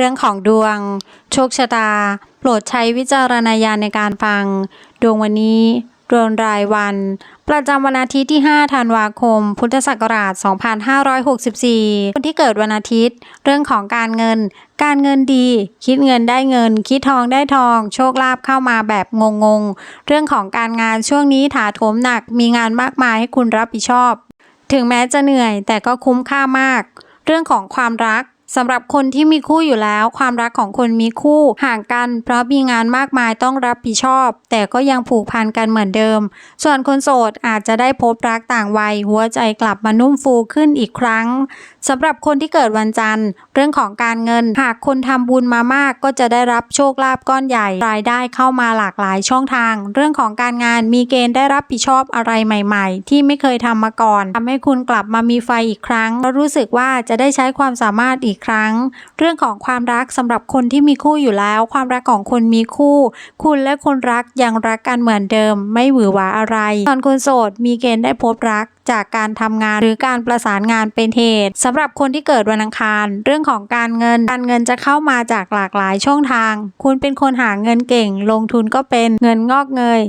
เรื่องของดวง โชคชะตา โปรดใช้วิจารณญาณในการฟัง ดวงวันนี้ดวงรายวัน ประจำวันอาทิตย์ที่ 5 ธันวาคม พุทธศักราช 2564 คนที่เกิดวันอาทิตย์ เรื่องของการเงิน การเงินดี คิดเงินได้เงิน คิดทองได้ทอง โชคลาภเข้ามาแบบงงๆ เรื่องของการงานช่วงนี้ถาโถมหนัก มีงานมากมายให้คุณรับผิดชอบ ถึงแม้จะเหนื่อยแต่ก็คุ้มค่ามาก เรื่องของความรัก สำหรับคนที่มีคู่อยู่แล้ว ความรักของคนมีคู่ห่างกัน เพราะมีงานมากมายต้องรับผิดชอบ แต่ก็ยังผูกพันกันเหมือนเดิม ส่วนคนโสดอาจจะได้พบรักต่างวัย หัวใจกลับมานุ่มฟูขึ้นอีกครั้งสำหรับคนที่เกิดวันจันทร์ เรื่องของการเงิน หากคนทำบุญมามากก็จะได้รับโชคลาภก้อนใหญ่ รายได้เข้ามาหลากหลายช่องทาง เรื่องของการงานมีเกณฑ์ได้รับผิดชอบอะไรใหม่ ๆ ที่ไม่เคยทำมาก่อนทำให้คุณกลับมามีไฟอีกครั้ง แล้วรู้สึกว่าจะได้ใช้ความสามารถอีกครั้ง เรื่องของความรักสำหรับคนที่มีคู่อยู่แล้ว ความรักของคนมีคู่ คุณและคนรักยังรักกันเหมือนเดิม ไม่หวือหวาอะไร ตอนคนโสดมีเกณฑ์ได้พบรัก จากการทำงานหรือการประสานงานเป็นเหตุสำหรับคนที่เกิดวันอังคาร เรื่องของการเงิน การเงินจะเข้ามาจากหลากหลายช่องทาง คุณเป็นคนหาเงินเก่ง ลงทุนก็เป็นเงินงอกเงย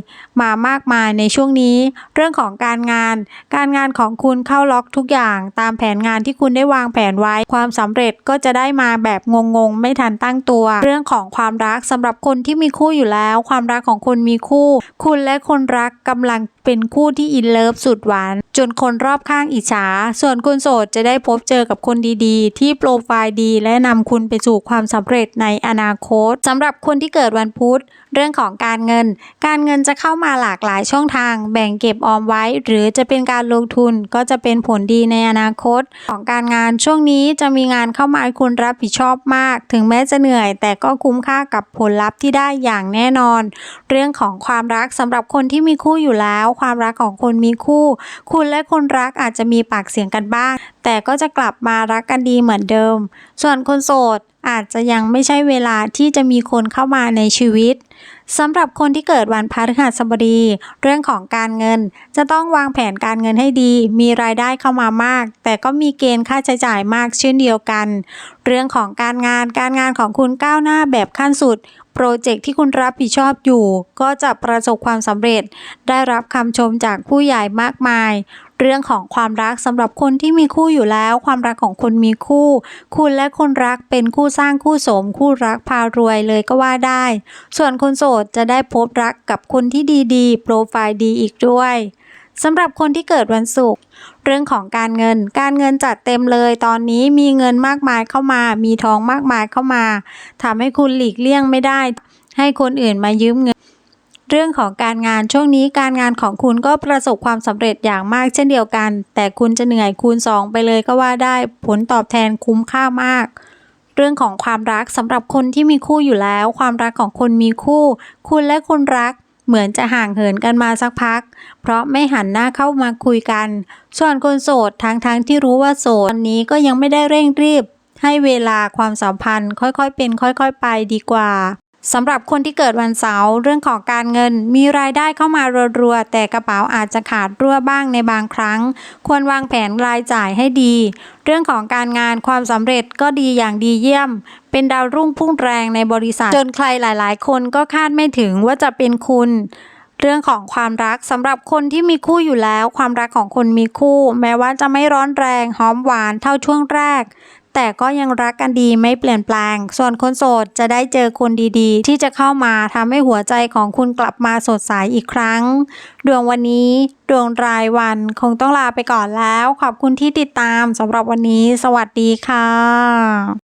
มามากมายในช่วงนี้ เรื่องของการงาน การงานของคุณเข้าล็อกทุกอย่าง ตามแผนงานที่คุณได้วางแผนไว้ ความสำเร็จก็จะได้มาแบบงงๆ ไม่ทันตั้งตัว เรื่องของความรักสำหรับคนที่มีคู่อยู่แล้ว ความรักของคนมีคู่ คุณและคนรักกำลัง เป็นคู่ที่อินเลิฟสุดหวาน จนคนรอบข้างอิจฉา ส่วนคนโสดจะได้พบเจอกับคนดีๆ ที่โปรไฟล์ดีและนำคุณไปสู่ความสำเร็จในอนาคตสำหรับคนที่เกิดวันพุธ เรื่องของการเงิน การเงินจะเข้ามาหลากหลายช่องทาง แบ่งเก็บออมไว้ หรือจะเป็นการลงทุนก็จะเป็นผลดีในอนาคต ของการงานช่วงนี้จะมีงานเข้ามาคุณรับผิดชอบมาก ถึงแม้จะเหนื่อย แต่ก็คุ้มค่ากับผลลัพธ์ที่ได้อย่างแน่นอน เรื่องของความรักสำหรับคนที่มีคู่อยู่แล้วความรักของคนมีคู่ คุณและคนรักอาจจะมีปากเสียงกันบ้าง แต่ก็จะกลับมารักกันดีเหมือนเดิม ส่วนคนโสดอาจจะยังไม่ใช่เวลาที่จะมีคนเข้ามาในชีวิต สำหรับคนที่เกิดวันพฤหัสบดี เรื่องของการเงิน จะต้องวางแผนการเงินให้ดี มีรายได้เข้ามามาก แต่ก็มีเกณฑ์ค่าใช้จ่ายมากเช่นเดียวกัน เรื่องของการงานการงานของคุณก้าวหน้าแบบขั้นสุดโปรเจกต์ที่คุณรับผิดชอบอยู่ ก็จะประสบความสำเร็จ ได้รับคำชมจากผู้ใหญ่มากมาย เรื่องของความรักสำหรับคนที่มีคู่อยู่แล้ว ความรักของคนมีคู่ คุณและคนรักเป็นคู่สร้างคู่สม คู่รักพารวยเลยก็ว่าได้ ส่วนคนโสดจะได้พบรักกับคนที่ดีๆ โปรไฟล์ดีอีกด้วยสำหรับคนที่เกิดวันศุกร์เรื่องของการเงิน การเงินจัดเต็มเลย ตอนนี้มีเงินมากมายเข้ามา มีทองมากมายเข้ามาทำให้คุณหลีกเลี่ยงไม่ได้ ให้คนอื่นมายืมเงิน เรื่องของการงานช่วงนี้การงานของคุณก็ประสบความสำเร็จอย่างมากเช่นเดียวกัน แต่คุณจะเหนื่อยคูณสองไปเลยก็ว่าได้ผลตอบแทนคุ้มค่ามาก เรื่องของความรักสำหรับคนที่มีคู่อยู่แล้ว ความรักของคนมีคู่ คุณและคนรักเหมือนจะห่างเหินกันมาสักพัก เพราะไม่หันหน้าเข้ามาคุยกัน ส่วนคนโสดทั้งๆทที่รู้ว่าโสดวันนี้ก็ยังไม่ได้เร่งรีบ ให้เวลาความสัมพันธ์ค่อยๆเป็น ค่อย ๆ ไปดีกว่า สำหรับคนที่เกิดวันเสาร์เรื่องของการเงิน มีรายได้เข้ามารัวๆแต่กระเป๋าอาจจะขาดรั่วบ้างในบางครั้ง ควรวางแผนรายจ่ายให้ดี เรื่องของการงานความสำเร็จก็ดีอย่างดีเยี่ยม เป็นดาวรุ่งพุ่งแรงในบริษัท จนใครหลายๆ คนก็คาดไม่ถึงว่าจะเป็นคุณเรื่องของความรักสำหรับคนที่มีคู่อยู่แล้ว ความรักของคนมีคู่ แม้ว่าจะไม่ร้อนแรงหอมหวานเท่าช่วงแรก แต่ก็ยังรักกันดีไม่เปลี่ยนแปลง ส่วนคนโสดจะได้เจอคนดีๆ ที่จะเข้ามาทำให้หัวใจของคุณกลับมาสดใสอีกครั้ง ดวงวันนี้ ดวงรายวันคงต้องลาไปก่อนแล้ว ขอบคุณที่ติดตามสำหรับวันนี้ สวัสดีค่ะ